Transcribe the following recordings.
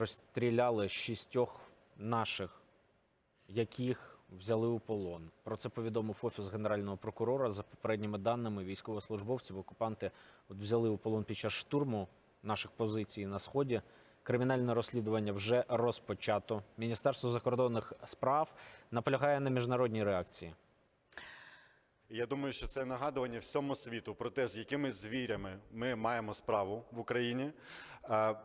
розстріляли шістьох наших, яких взяли у полон. Про це повідомив офіс генерального прокурора. За попередніми даними, військовослужбовців окупанти от взяли у полон під час штурму наших позицій на сході. Кримінальне розслідування вже розпочато. Міністерство закордонних справ наполягає на міжнародній реакції. Я думаю, що це нагадування всьому світу про те, з якими звірями ми маємо справу в Україні.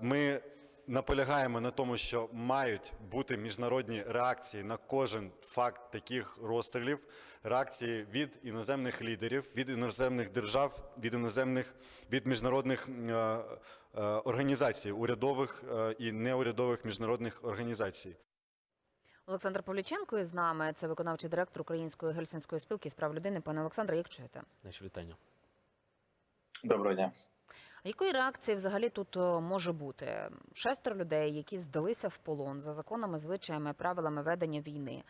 Ми наполягаємо на тому, що мають бути міжнародні реакції на кожен факт таких розстрілів, реакції від іноземних лідерів, від іноземних держав, від іноземних від міжнародних е, е, організацій, урядових е, і неурядових міжнародних організацій. Олександр Павліченко із нами. Це виконавчий директор Української гельсінської спілки з прав людини. Пане Олександре, як чуєте? Наші вітання. Доброго дня. Якої реакції взагалі тут може бути? Шестеро людей, які здалися в полон за законами, звичаями, правилами ведення війни,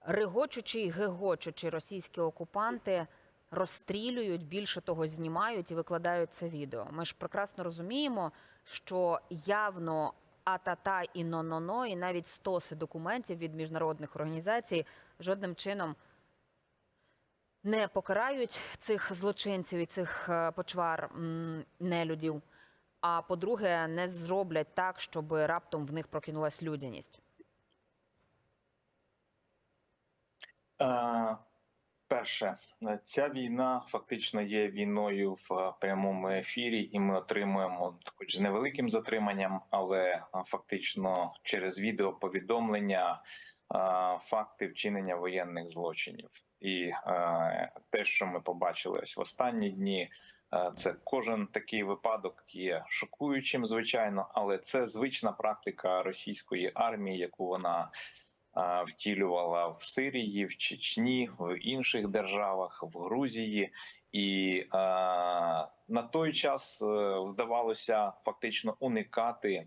регочучи і гегочучи російські окупанти розстрілюють, більше того, знімають і викладають це відео. Ми ж прекрасно розуміємо, що явно атата і нононо, і навіть стоси документів від міжнародних організацій жодним чином не покарають цих злочинців і цих е, почвар нелюдів. А по-друге, не зроблять так, щоб раптом в них прокинулась людяність. Е, перше, ця війна фактично є війною в прямому ефірі, і ми отримуємо, хоч з невеликим затриманням, але фактично через відеоповідомлення е, факти вчинення воєнних злочинів. І е, те, що ми побачили ось в останні дні, е, це кожен такий випадок є шокуючим, звичайно, але це звична практика російської армії, яку вона а, втілювала в Сирії, в Чечні, в інших державах, в Грузії. І а, на той час е, вдавалося фактично уникати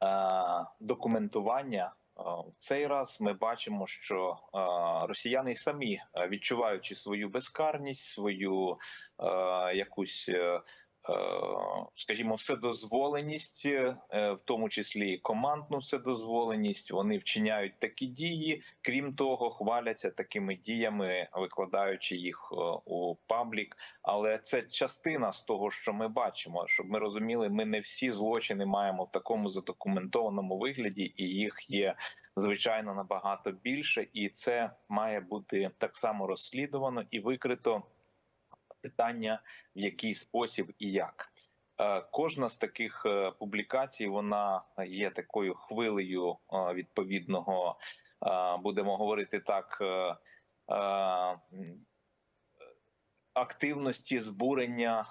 а, документування. В цей раз ми бачимо, що росіяни самі, відчуваючи свою безкарність, свою якусь. Е, Скажімо, вседозволеність, е, в тому числі і командну вседозволеність, вони вчиняють такі дії. Крім того, хваляться такими діями, викладаючи їх е, у паблік. Але це частина з того, що ми бачимо. Щоб ми розуміли, ми не всі злочини маємо в такому задокументованому вигляді, і їх є звичайно набагато більше, і це має бути так само розслідувано і викрито питання, в який спосіб і як. Е, Кожна з таких е, публікацій вона є такою хвилею е, відповідного, будемо говорити так, активності збурення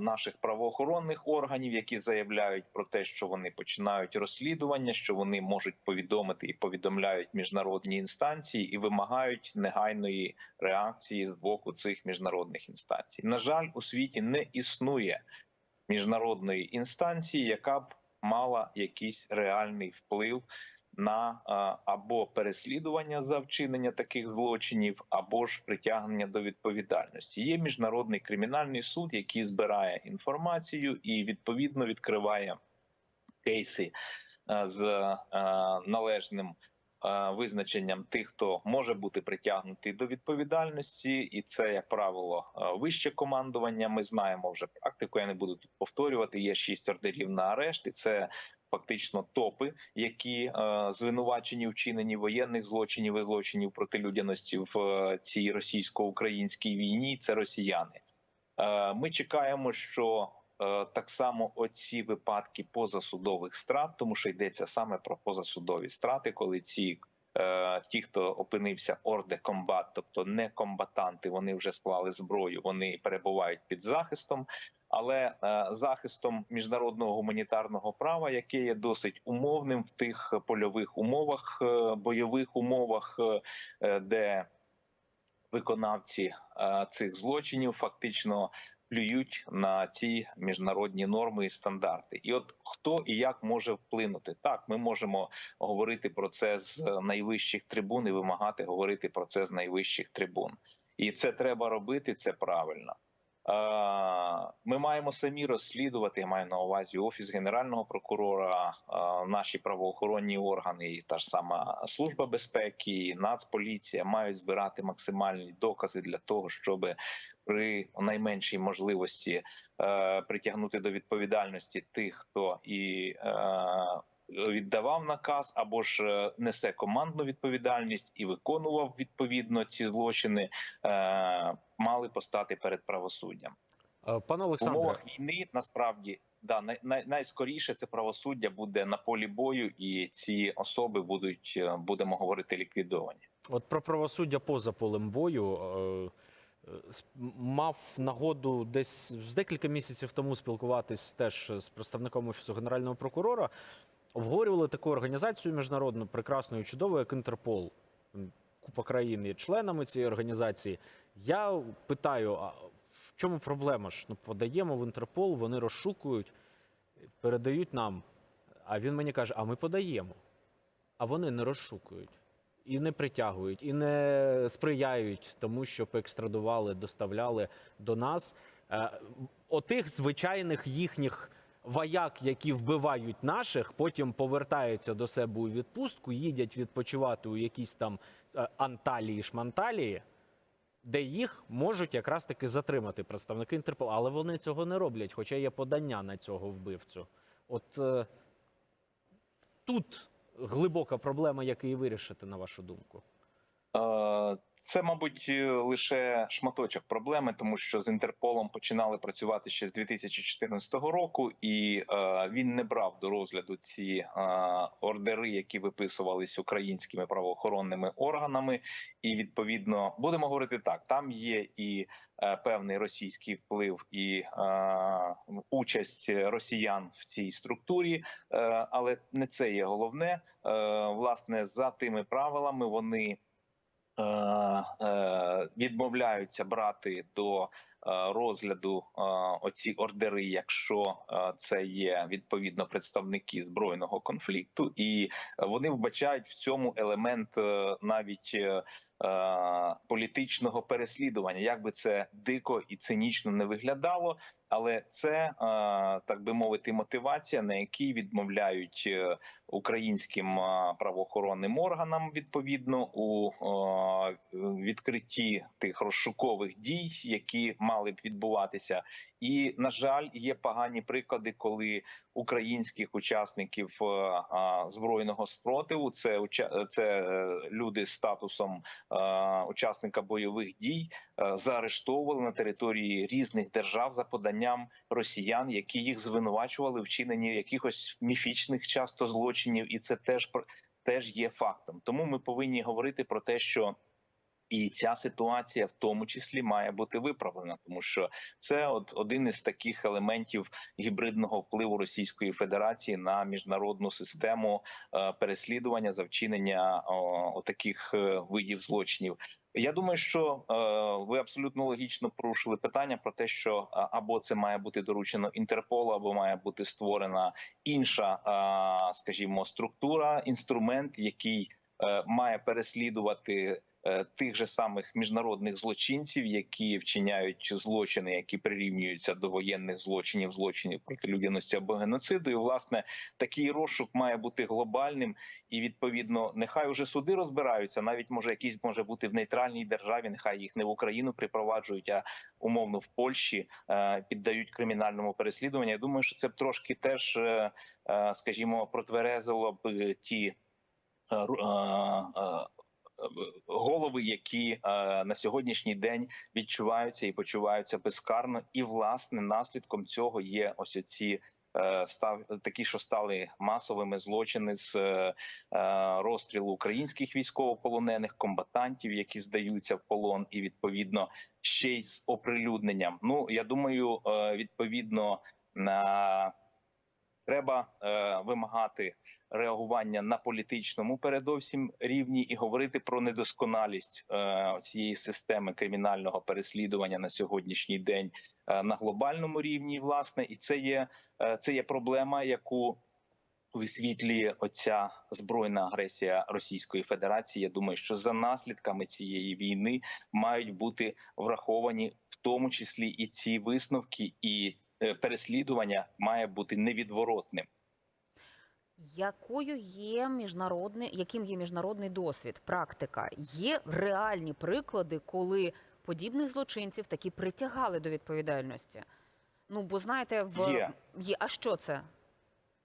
наших правоохоронних органів, які заявляють про те, що вони починають розслідування, що вони можуть повідомити і повідомляють міжнародні інстанції і вимагають негайної реакції з боку цих міжнародних інстанцій. На жаль, у світі не існує міжнародної інстанції, яка б мала якийсь реальний вплив на е, або переслідування за вчинення таких злочинів, або ж притягнення до відповідальності. Є міжнародний кримінальний суд, який збирає інформацію і відповідно відкриває кейси е, з е, належним визначенням тих, хто може бути притягнутий до відповідальності, і це, як правило, е, вище командування. Ми знаємо вже практику. Я не буду тут повторювати. Є шість ордерів на арешт, і це фактично топи, які е, звинувачені в вчиненні воєнних злочинів і злочинів проти людяності в е, цій російсько-українській війні. Це росіяни. Е, ми чекаємо, що е, так само оці випадки позасудових страт, тому що йдеться саме про позасудові страти, коли ці. е, Ті, хто опинився орде комбат, тобто не комбатанти, вони вже склали зброю, вони перебувають під захистом, але е, захистом міжнародного гуманітарного права, яке є досить умовним в тих польових умовах, е, бойових умовах, е, е, де виконавці е, цих злочинів фактично плюють на ці міжнародні норми і стандарти. І от хто і як може вплинути? Так, ми можемо говорити про це з найвищих трибун і вимагати говорити про це з найвищих трибун. І це треба робити, це правильно. Ми маємо самі розслідувати. Маю на увазі офіс генерального прокурора, наші правоохоронні органи, і та ж сама служба безпеки, Нацполіція мають збирати максимальні докази для того, щоб при найменшій можливості е, притягнути до відповідальності тих, хто і е, віддавав наказ або ж е, несе командну відповідальність і виконував відповідно ці злочини, е, мали постати перед правосуддям. Е, Пане В умовах війни насправді да най, най, найскоріше це правосуддя буде на полі бою, і ці особи будуть е, будемо говорити ліквідовані. от про правосуддя поза полем бою. е, Мав нагоду десь з декілька місяців тому спілкуватись теж з представником офісу генерального прокурора. Обговорювали таку організацію міжнародну, прекрасну і чудову, як Інтерпол. Купа країн є членами цієї організації. Я питаю, а в чому проблема ж? Ну, подаємо в Інтерпол, вони розшукують, передають нам. А він мені каже: а ми подаємо. А вони не розшукують. І не притягують, і не сприяють тому, щоб екстрадували, доставляли до нас е, отих звичайних їхніх вояк, які вбивають наших, потім повертаються до себе у відпустку, їдять відпочивати у якісь там е, Анталії, Шманталії, де їх можуть якраз таки затримати представники Інтерполу. Але вони цього не роблять, хоча є подання на цього вбивцю. От е, тут глибока проблема, як її вирішити, на вашу думку. Е, Це, мабуть, е, лише шматочок проблеми, тому що з Інтерполом починали працювати ще з 2014 року, і е, він не брав до розгляду ці ордери, які виписувались українськими правоохоронними органами. І відповідно будемо говорити так: там є і певний російський вплив, і участь росіян в цій структурі, але не це є головне. Власне, за тими правилами вони відмовляються брати до е, розгляду е, оці ордери, якщо е, це є відповідно представники збройного конфлікту, і вони вбачають в цьому елемент е, навіть. е, е, Політичного переслідування, як би це дико і цинічно не виглядало, але це е, так би мовити, мотивація, на якій відмовляють е, українським е, правоохоронним органам відповідно у відкритті тих розшукових дій, які мали б відбуватися. І на жаль, є погані приклади, коли українських учасників е, збройного спротиву це це е, люди з статусом е, учасника бойових дій е, заарештовували на території різних держав за поданням росіян, які їх звинувачували в вчиненні якихось міфічних часто злочинів, і це теж теж є фактом. Тому ми повинні говорити про те, що і ця ситуація в тому числі має бути виправлена, тому що це от один із таких елементів гібридного впливу Російської Федерації на міжнародну систему е, переслідування за вчинення таких видів злочинів. Я думаю, що е, ви абсолютно логічно порушили питання про те, що або це має бути доручено Інтерполу, або має бути створена інша, скажімо, структура, інструмент, який е, має переслідувати е, тих же самих міжнародних злочинців, які вчиняють злочини, які прирівнюються до воєнних злочинів, злочинів проти людяності або геноциду. І власне такий розшук має бути глобальним і відповідно, нехай уже суди розбираються. Навіть може якийсь може бути в нейтральній державі. Нехай їх не в Україну припроваджують, а умовно в Польщі е, піддають кримінальному переслідуванню. Я думаю, що це б трошки теж, е, е, скажімо, протверезило б е, ті. Голови, які е, на сьогоднішній день відчуваються і почуваються безкарно, і власне наслідком цього є ось ці е, став такі, що стали масовими злочини з е, розстрілу українських військовополонених комбатантів, які здаються в полон, і відповідно ще й з оприлюдненням. Ну я думаю, відповідно на треба е, вимагати реагування на політичному передовсім рівні і говорити про недосконалість е, цієї системи кримінального переслідування на сьогоднішній день е, на глобальному рівні. Власне, і це є е, це є проблема, яку висвітлює оця збройна агресія Російської Федерації. Я думаю, що за наслідками цієї війни мають бути враховані в тому числі і ці висновки, і е, переслідування має бути невідворотним. Якою є міжнародний, яким є міжнародний досвід, практика? Є реальні приклади, коли подібних злочинців таки притягали до відповідальності? Ну, бо знаєте, в Є. є. А що це?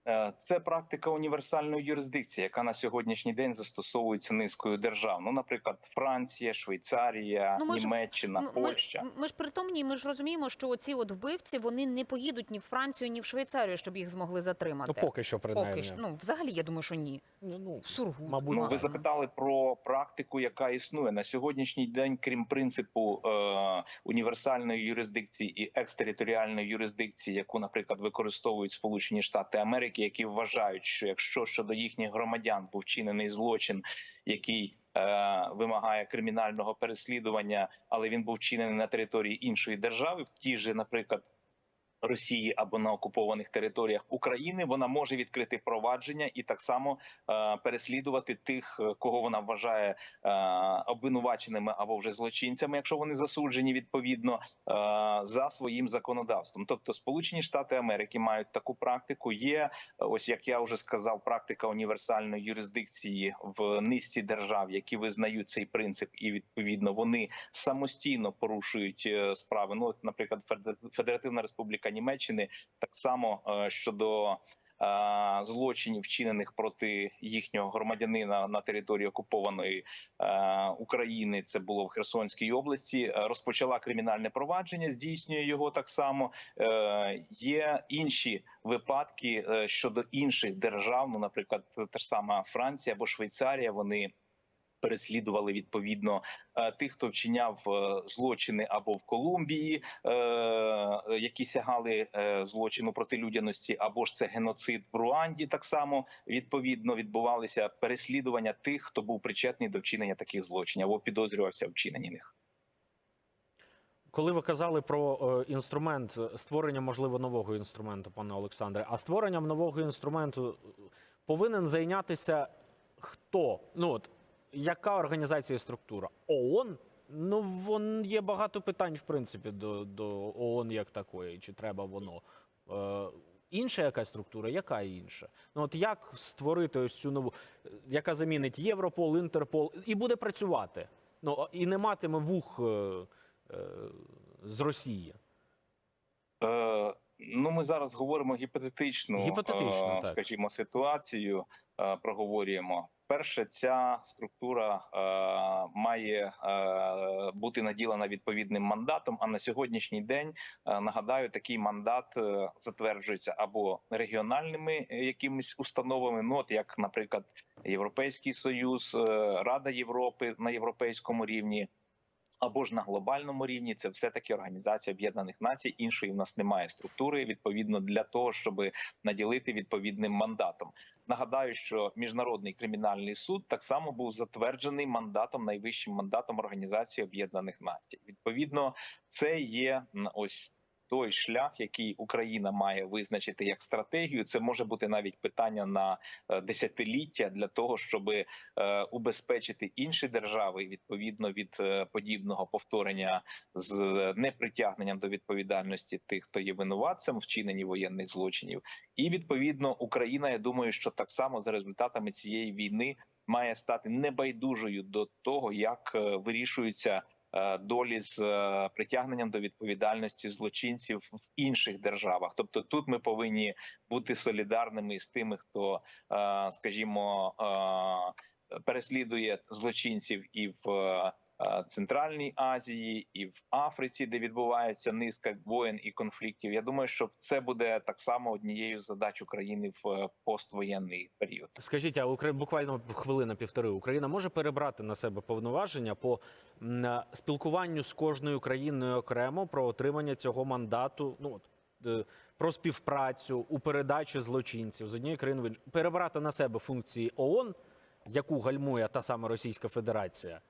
Е, Це практика універсальної юрисдикції, яка на сьогоднішній день застосовується низкою держав. Ну, наприклад, Франція, Швейцарія, Ну, ми Німеччина, ми, Польща. м- ми ж притомні, ми ж розуміємо, що оці от вбивці вони не поїдуть ні в Францію, ні в Швейцарію, щоб їх змогли затримати. Ну, поки що, принаймні. Поки що. Ну, взагалі, я думаю, що ні. Ну, ну, Сургут. Мабуть, Ну, ви запитали про практику, яка існує на сьогоднішній день, крім принципу е, універсальної юрисдикції і екстериторіальної юрисдикції, яку, наприклад, використовують Сполучені Штати Америки, які вважають, що якщо щодо їхніх громадян був вчинений злочин, який е, вимагає кримінального переслідування, але він був вчинений на території іншої держави, в тій же, наприклад. Росії або на окупованих територіях України вона може відкрити провадження і так само е, переслідувати тих, е, кого вона вважає е, обвинуваченими або вже злочинцями, якщо вони засуджені відповідно е, за своїм законодавством. Тобто, Сполучені Штати Америки мають таку практику. Є е, ось як я вже сказав, практика універсальної юрисдикції в низці держав, які визнають цей принцип, і відповідно вони самостійно порушують е, справи. Ну, от, наприклад, Федер- Федеративна Республіка Німеччини так само е, щодо е, злочинів, вчинених проти їхнього громадянина на території окупованої е, України. Це було в Херсонській області. Розпочала кримінальне провадження, здійснює його так само. Є інші випадки щодо інших держав. Ну, наприклад, та ж сама Франція або Швейцарія. Вони переслідували відповідно е, тих, хто вчиняв е, злочини або в Колумбії, е, які сягали злочину проти людяності, або ж це геноцид в Руанді. Так само відповідно відбувалися переслідування тих, хто був причетний до вчинення таких злочинів або підозрювався в вчиненні них. Коли ви казали про інструмент створення, можливо, нового інструменту, пане Олександре, а створенням нового інструменту повинен зайнятися хто? Ну от яка організація і структура? ООН? Ну, вон є багато питань, в принципі, до, до ООН як такої, чи треба воно. Е, інша якась структура, яка інша? Ну от як створити ось цю нову, яка замінить Європол, Інтерпол, і буде працювати? Ну і не матиме вух. е, е, з Росії. Е, ну, ми зараз говоримо гіпотетичну, Гіпотетично, е, так. скажімо, ситуацію. Е, проговорюємо. Перше, ця структура е, має е, бути наділена відповідним мандатом. А на сьогоднішній день е, нагадаю, такий мандат е, затверджується або регіональними якимись установами, ну от як, наприклад, Європейський Союз, е, Рада Європи на європейському рівні або ж на глобальному рівні це все таки організація Об'єднаних Націй. Іншої в нас немає структури відповідно для того, щоб наділити відповідним мандатом. Нагадаю, що міжнародний кримінальний суд так само був затверджений мандатом, найвищим мандатом Організації Об'єднаних Націй. Відповідно, це є ось. Той шлях, який Україна має визначити як стратегію, це може бути навіть питання на е, десятиліття для того, щоб е, убезпечити інші держави відповідно від е, подібного повторення з непритягненням до відповідальності тих, хто є винуватцем вчиненні воєнних злочинів, і відповідно Україна. Я думаю, що так само за результатами цієї війни має стати небайдужою до того, як вирішуються. Е, Долі з е, притягненням до відповідальності злочинців в інших державах, тобто тут ми повинні бути солідарними з тими, хто, е, скажімо, переслідує злочинців і в Центральній Азії, і в Африці, де відбувається низка воєн і конфліктів. Я думаю, що це буде так само однією з задач України в е, поствоєнний період. Скажіть, а Укра... буквально хвилина півтори Україна може перебрати на себе повноваження по е, спілкуванню з кожною країною окремо про отримання цього мандату? Ну е, про співпрацю у передачі злочинців з однієї країни в іншу перебрати на себе функції ООН, яку гальмує та сама Російська Федерація, е,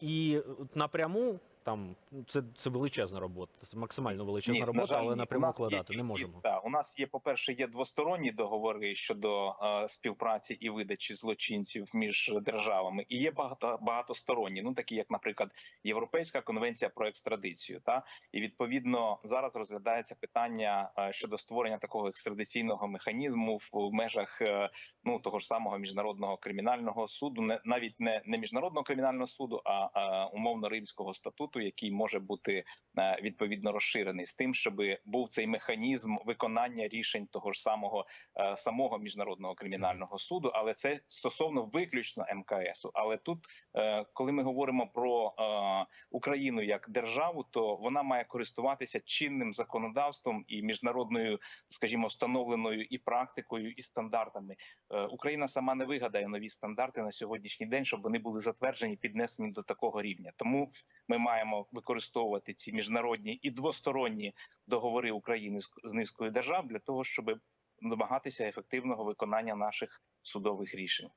і напряму там ну, це, це величезна робота, це максимально величезна Ні, робота, на жаль, але. Напряму є вкладати не можемо. та, у нас є, по-перше, є двосторонні договори щодо е, співпраці і видачі злочинців між державами, і є багато багатосторонні, ну такі як, наприклад, Європейська конвенція про екстрадицію. Та і відповідно зараз розглядається питання е, щодо створення такого екстрадиційного механізму в, межах е, ну того ж самого міжнародного кримінального суду, не навіть не, не міжнародного кримінального суду, а, а умовно римського статуту, який може бути е, відповідно розширений з тим, щоб був цей механізм виконання рішень того ж самого е, самого міжнародного кримінального суду, але це стосовно виключно МКСу. Але тут, е, коли ми говоримо про Україну як державу, то вона має користуватися чинним законодавством і міжнародною, скажімо, встановленою і практикою, і стандартами. Україна сама не вигадає нові стандарти на сьогоднішній день, щоб вони були затверджені, піднесені до такого рівня. Тому ми маємо використовувати ці міжнародні і двосторонні договори України з, з низкою держав для того, щоб домагатися ефективного виконання наших судових рішень.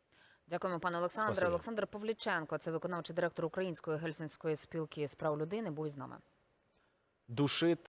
Дякуємо, пане Олександре. Спасибо. Олександр Павліченко, це виконавчий директор Української гельсінської спілки з прав людини, був із нами. Душити